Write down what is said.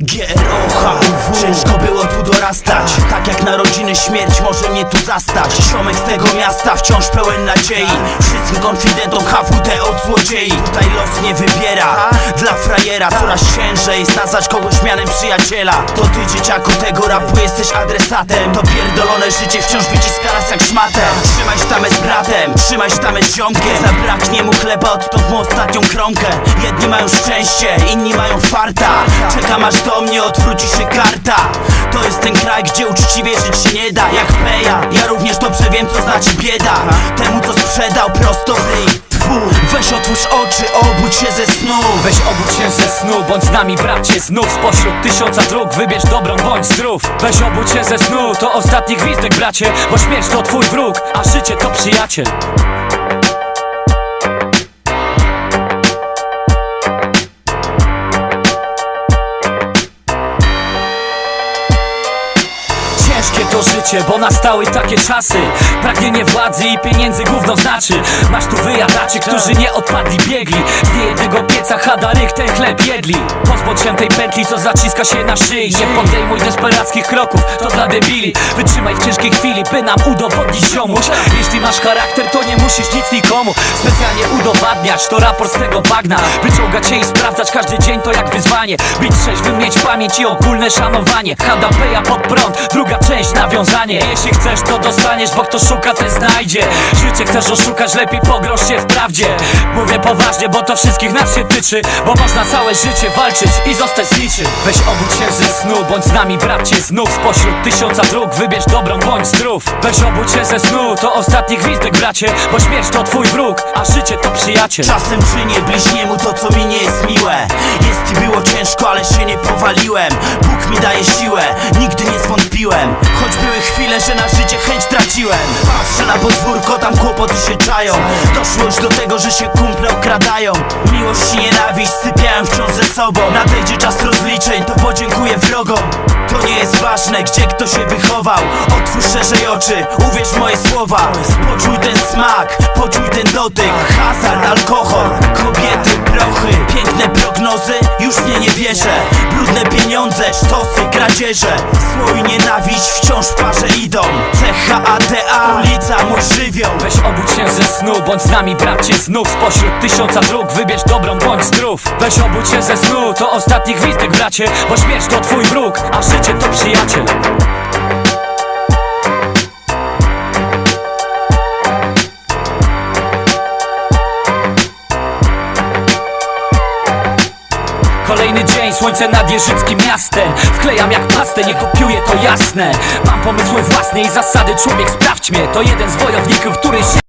GROHW Ciężko było tu dorastać. Tak jak narodziny śmierć może mnie tu zastać. Ziomek z tego miasta wciąż pełen nadziei. Wszystkim konfidentom HWT od złodziei. Tutaj los nie wybiera. Dla frajera coraz ciężej jest nazwać kogoś mianem przyjaciela. To ty dzieciaku tego rapu jesteś adresatem. To pierdolone życie wciąż wyciska nas jak szmatę. Trzymaj sztamę z trzymaj sztamę z ziomkiem Zabraknie mu chleba, odtąd mu ostatnią kromkę. Jedni mają szczęście, inni mają farta. Czekam aż do mnie odwróci się karta. To jest ten kraj, gdzie uczciwie żyć się nie da. Jak Peja, ja również dobrze wiem co znaczy bieda. Temu co sprzedał prosto w ryj. Weź obudź się ze snu. Weź obudź się ze snu, bądź z nami bracie. Znów Spośród tysiąca dróg wybierz dobrą, bądź zdrów. Weź obudź się ze snu, to ostatni gwizdek bracie Bo śmierć to twój wróg, a życie to przyjaciel To życie, bo nastały takie czasy. Pragnienie władzy i pieniędzy gówno znaczy. Masz tu wyjadaczy, którzy nie odpadli, biegli. Z niejednego pieca hadarych ten chleb jedli. Pozbądź tej pętli, co zaciska się na szyi. Nie podejmuj desperackich kroków, to dla debili. Wytrzymaj w ciężkiej chwili, by nam udowodnić ziomuś. Jeśli masz charakter, to nie musisz nic nikomu. Specjalnie udowadniać, to raport z tego bagna. Wyciągać się i sprawdzać każdy dzień to jak wyzwanie. Być trzeźwym, mieć pamięć i ogólne szanowanie. HDP pod prąd, druga część nawiązanie Jeśli chcesz to dostaniesz, bo kto szuka ten znajdzie. Życie chcesz oszukać, lepiej pogroż się w prawdzie. Mówię poważnie, bo to wszystkich nas się tyczy Bo można całe życie walczyć i zostać z Weź obudź się ze snu, bądź z nami bracie znów. Spośród tysiąca dróg wybierz dobrą, bądź zdrów. Weź obudź się ze snu, to ostatni gwizdek bracie Bo śmierć to twój wróg, a życie to przyjaciel. Czasem czynię bliźniemu to co mi nie jest miłe. Jest i było ciężko, ale się nie powaliłem. Bóg mi daje siłę, nigdy nie zwątpiłem były chwile, że na życie chęć traciłem. Patrzę na podwórko, tam kłopoty się czają. Doszło już do tego, że się kumple okradają. Miłość i nienawiść sypiałem wciąż ze sobą. Nadejdzie czas rozliczeń, to podziękuję wrogom. To nie jest ważne, gdzie kto się wychował. Otwórz szerzej oczy, uwierz moje słowa. Poczuj ten smak, poczuj ten dotyk. Hazard, alkohol, kobiety, prochy. Piękne prognozy, już mnie nie wierzę. Brudne pieniądze, sztosy, kradzieże. I nienawiść wciąż w parze idą. CHADA, ulica mój żywioł. Weź obudź się ze snu, bądź z nami bracie znów. Spośród tysiąca dróg wybierz dobrą, bądź zdrów. Weź obudź się ze snu, to ostatni gwizdek bracie Bo śmierć to twój wróg, a życie to przyjaciel Kolejny dzień, słońce nad jeżyckim miastem. Wklejam jak pastę, nie kopiuję, to jasne. Mam pomysły własne i zasady, człowiek sprawdź mnie. To jeden z wojowników, który się